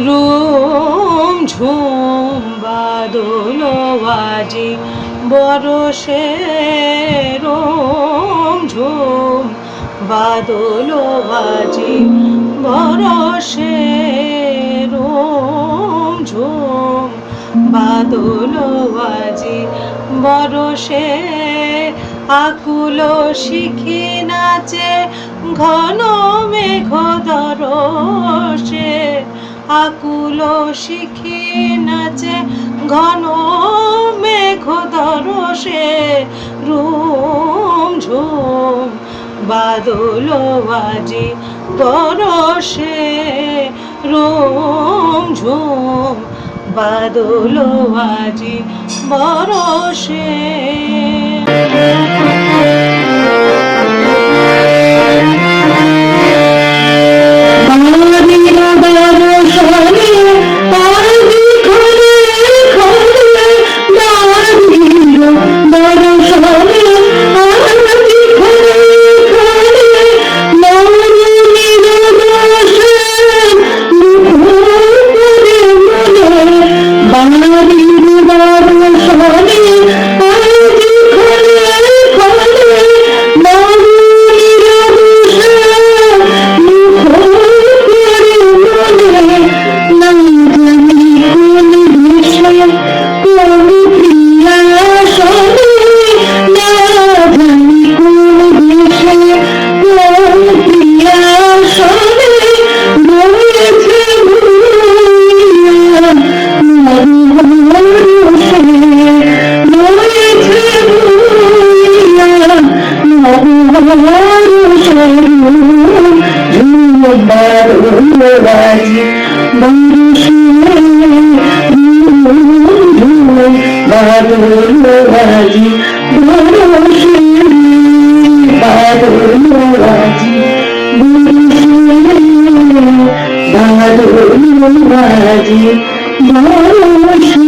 room ঝুম বাদল বাজি বরসে Rome ঝুম বাদল বাজি বরসে Rome ঝুম বাদল বাজি বরসে আকুল শিখি নাচে, ঘন মেঘ আকুল শিখি নাচে, ঘন মেঘ দরসে রুম ঝুম, বাদল বাজি বরসে রুম ঝুম, বাদল বাজি বরসে বাদুরবাজি বাদুরবাজি বাদুরবাজি বাদুরবাজি বাদুরবাজি